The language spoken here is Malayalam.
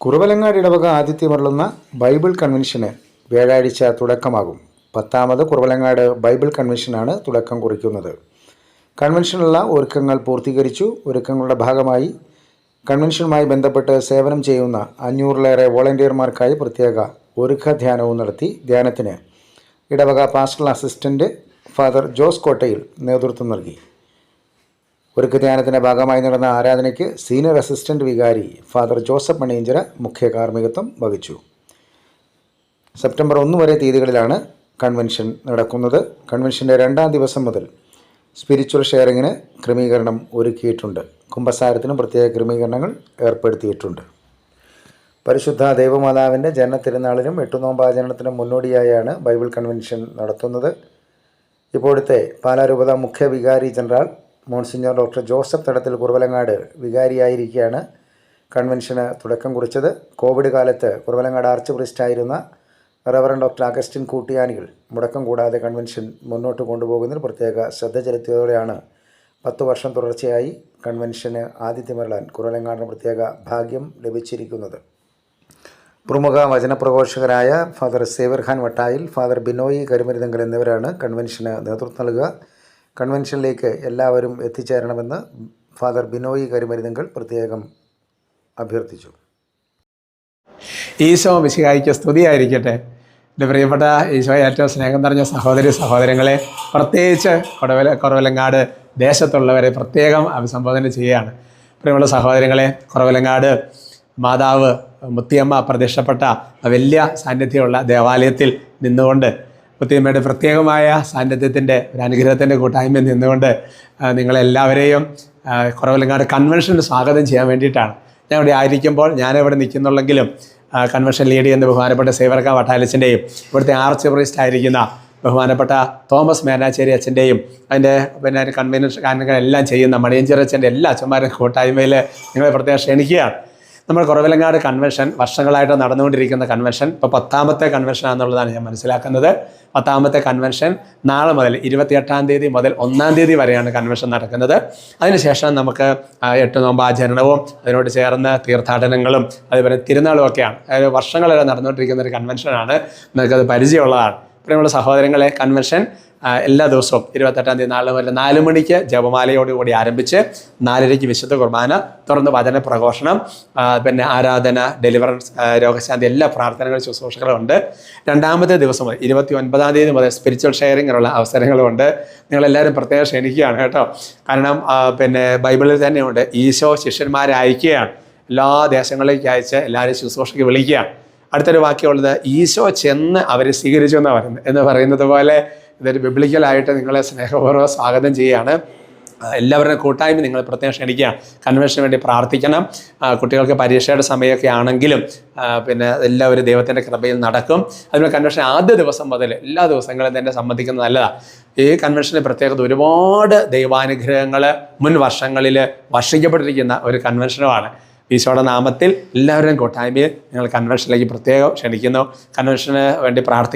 കുറവലങ്ങാട് ഇടവക ആതിഥ്യമരുളുന്ന ബൈബിൾ കൺവെൻഷന് വ്യാഴാഴ്ച തുടക്കമാകും. പത്താമത് കുറവലങ്ങാട് ബൈബിൾ കൺവെൻഷനാണ് തുടക്കം കുറിക്കുന്നത്. കൺവെൻഷനുള്ള ഒരുക്കങ്ങൾ പൂർത്തീകരിച്ചു. ഒരുക്കങ്ങളുടെ ഭാഗമായി കൺവെൻഷനുമായി ബന്ധപ്പെട്ട് സേവനം ചെയ്യുന്ന അഞ്ഞൂറിലേറെ വോളണ്ടിയർമാർക്കായി പ്രത്യേക ഒരുക്ക ധ്യാനവും നടത്തി. ധ്യാനത്തിന് ഇടവക പാസ്റ്റൽ അസിസ്റ്റന്റ് ഫാദർ ജോസ് കോട്ടയിൽ നേതൃത്വം നൽകി. ഒരുക്ക ധ്യാനത്തിന്റെ ഭാഗമായി നടന്ന ആരാധനയ്ക്ക് സീനിയർ അസിസ്റ്റന്റ് വികാരി ഫാദർ ജോസഫ് മണിയഞ്ചര മുഖ്യ കാർമ്മികത്വം വഹിച്ചു. സെപ്റ്റംബർ ഒന്ന് വരെ തീയതികളിലാണ് കൺവെൻഷൻ നടക്കുന്നത്. കൺവെൻഷന്റെ രണ്ടാം ദിവസം മുതൽ സ്പിരിച്വൽ ഷെയറിങ്ങിന് ക്രമീകരണം ഒരുക്കിയിട്ടുണ്ട്. കുംഭസാരത്തിനും പ്രത്യേക ക്രമീകരണങ്ങൾ ഏർപ്പെടുത്തിയിട്ടുണ്ട്. പരിശുദ്ധ ദൈവമാതാവിന്റെ ജനനത്തിരുനാളിനും എട്ടുനോമ്പാചരണത്തിനും മുന്നോടിയായാണ് ബൈബിൾ കൺവെൻഷൻ നടത്തുന്നത്. ഇപ്പോഴത്തെ പാലാരൂപത മുഖ്യ വികാരി ജനറൽ മോൺസിഞ്ഞോർ ഡോക്ടർ ജോസഫ് തടത്തിൽ കുറവലങ്ങാട് വികാരിയായിരിക്കെയാണ് കൺവെൻഷന് തുടക്കം കുറിച്ചത്. കോവിഡ് കാലത്ത് കുറവലങ്ങാട് ആർച്ച് പ്രിസ്റ്റായിരുന്ന റവറൻ ഡോക്ടർ അഗസ്റ്റിൻ കൂട്ടിയാനികൾ മുടക്കം കൂടാതെ കൺവെൻഷൻ മുന്നോട്ട് കൊണ്ടുപോകുന്നതിൽ പ്രത്യേക ശ്രദ്ധ ചെലുത്തിയതോടെയാണ് പത്ത് വർഷം തുടർച്ചയായി കൺവെൻഷന് ആതിഥ്യമരളാൻ കുറവലങ്ങാടിന് പ്രത്യേക ഭാഗ്യം ലഭിച്ചിരിക്കുന്നത്. പ്രമുഖ വചനപ്രഘോഷകരായ ഫാദർ സേവർഖാൻ വട്ടായിൽ ഫാദർ ബിനോയി കരുമരുതങ്കൽ എന്നിവരാണ് കൺവെൻഷന് നേതൃത്വം നൽകുക. കൺവെൻഷനിലേക്ക് എല്ലാവരും എത്തിച്ചേരണമെന്ന് ഫാദർ ബിനോയി കരിമരുന്നുകൾ പ്രത്യേകം അഭ്യർത്ഥിച്ചു. ഈശോ മിശിഹായിക്ക് സ്തുതിയായിരിക്കട്ടെ. എന്റെ പ്രിയപ്പെട്ട ഈശോ ഏറ്റവും സ്നേഹം നിറഞ്ഞ സഹോദരി സഹോദരങ്ങളെ പ്രത്യേകിച്ച് കൊടവല കുറവലങ്ങാട് ദേശത്തുള്ളവരെ പ്രത്യേകം അഭിസംബോധന ചെയ്യുകയാണ്. പ്രിയമുള്ള സഹോദരങ്ങളെ കുറവലങ്ങാട് മാതാവ് മുത്തിയമ്മ പ്രതിഷ്ഠപ്പെട്ട വലിയ സാന്നിധ്യമുള്ള ദേവാലയത്തിൽ നിന്നുകൊണ്ട് മുത്തിയമ്മയുടെ പ്രത്യേകമായ സാന്നിധ്യത്തിന്റെ ഒരു അനുഗ്രഹത്തിന്റെ കൂട്ടായ്മയിൽ നിന്നുകൊണ്ട് നിങ്ങളെല്ലാവരെയും കുറവലങ്ങാട് കൺവെൻഷന് സ്വാഗതം ചെയ്യാൻ വേണ്ടിയിട്ടാണ്. ഞാൻ ഇവിടെ ആയിരിക്കുമ്പോൾ ഞാനിവിടെ നിൽക്കുന്നുള്ളെങ്കിലും കൺവെൻഷൻ ലീഡ് ചെയ്യുന്ന ബഹുമാനപ്പെട്ട സേവർക്ക വട്ടാലച്ചന്റെയും ഇവിടുത്തെ ആർച്ച് പ്രീസ്റ്റ് ആയിരിക്കുന്ന ബഹുമാനപ്പെട്ട തോമസ് മേനാച്ചേരി അച്ഛന്റെയും അതിന്റെ പിന്നെ കൺവെൻഷൻ കാര്യങ്ങളെല്ലാം ചെയ്യുന്ന മണിയഞ്ചേരി അച്ഛന്റെ എല്ലാ അച്ഛന്മാരുടെ കൂട്ടായ്മയിൽ നിങ്ങളെ പ്രത്യേകം ക്ഷണിക്കുകയാണ്. നമ്മൾ കുറവിലങ്ങാട് കൺവെൻഷൻ വർഷങ്ങളായിട്ട് നടന്നുകൊണ്ടിരിക്കുന്ന കൺവെൻഷൻ ഇപ്പോൾ പത്താമത്തെ കൺവെൻഷൻ ആണെന്നുള്ളതാണ് ഞാൻ മനസ്സിലാക്കുന്നത്. പത്താമത്തെ കൺവെൻഷൻ നാളെ മുതൽ ഇരുപത്തിയെട്ടാം തീയതി മുതൽ ഒന്നാം തീയതി വരെയാണ് കൺവെൻഷൻ നടക്കുന്നത്. അതിനുശേഷം നമുക്ക് എട്ട് നോമ്പ് ആചരണവും അതിനോട് ചേർന്ന് തീർത്ഥാടനങ്ങളും അതുപോലെ തിരുനാളും ഒക്കെയാണ്. അതായത് വർഷങ്ങളായിട്ട് നടന്നുകൊണ്ടിരിക്കുന്ന ഒരു കൺവെൻഷനാണ് നിങ്ങൾക്കത് പരിചയമുള്ളതാണ്. പ്രിയമുള്ള സഹോദരങ്ങളെ കൺവെൻഷൻ എല്ലാ ദിവസവും ഇരുപത്തെട്ടാം തീയതി നാളെ മുതൽ നാല് മണിക്ക് ജപമാലയോടുകൂടി ആരംഭിച്ച് നാലരയ്ക്ക് വിശുദ്ധ കുർബാന തുറന്ന് വചന പ്രഘോഷണം പിന്നെ ആരാധന ഡെലിവറൻസ് രോഗശാന്തി എല്ലാ പ്രാർത്ഥനകളും ശുശ്രൂഷകളും ഉണ്ട്. രണ്ടാമത്തെ ദിവസം മുതൽ ഇരുപത്തി ഒൻപതാം തീയതി മുതൽ സ്പിരിച്വൽ ഷെയറിങ്ങിനുള്ള അവസരങ്ങളുമുണ്ട് നിങ്ങളെല്ലാവരും പ്രത്യേകം ക്ഷണിക്കുകയാണ് കേട്ടോ. കാരണം പിന്നെ ബൈബിളിൽ തന്നെയുണ്ട് ഈശോ ശിഷ്യന്മാരെ അയക്കുകയാണ്. എല്ലാ ദേശങ്ങളിലേക്ക് അയച്ച് എല്ലാവരും ശുശ്രൂഷയ്ക്ക് വിളിക്കുകയാണ്. അടുത്തൊരു വാക്യമുള്ളത് ഈശോ ചെന്ന് അവരെ സ്വീകരിച്ചു എന്നാണ് പറയുന്നത്. എന്ന് പറയുന്നത് പോലെ ഇതൊരു ബിബ്ലിക്കലായിട്ട് നിങ്ങളെ സ്നേഹപൂർവം സ്വാഗതം ചെയ്യുകയാണ്. എല്ലാവരുടെ കൂട്ടായ്മ നിങ്ങൾ പ്രത്യേകം ക്ഷണിക്കുക. കൺവെൻഷന് വേണ്ടി പ്രാർത്ഥിക്കണം. കുട്ടികൾക്ക് പരീക്ഷയുടെ സമയമൊക്കെ ആണെങ്കിലും പിന്നെ എല്ലാവരും ദൈവത്തിന്റെ കൃപയിൽ നടക്കും. അതുപോലെ കൺവെൻഷൻ ആദ്യ ദിവസം മുതൽ എല്ലാ ദിവസങ്ങളും തന്നെ സംബന്ധിക്കുന്നത് നല്ലതാണ് ഈ കൺവെൻഷന്റെ പ്രത്യേകത ഒരുപാട് ദൈവാനുഗ്രഹങ്ങൾ മുൻ വർഷങ്ങളിൽ വർഷിക്കപ്പെട്ടിരിക്കുന്ന ഒരു കൺവെൻഷനുമാണ് ഈശോയുടെ നാമത്തിൽ എല്ലാവരും കൂട്ടായ്മയെ നിങ്ങൾ കൺവെൻഷനിലേക്ക് പ്രത്യേകം ക്ഷണിക്കുന്നു. കൺവെൻഷന് വേണ്ടി പ്രാർത്ഥിക്കുന്നു.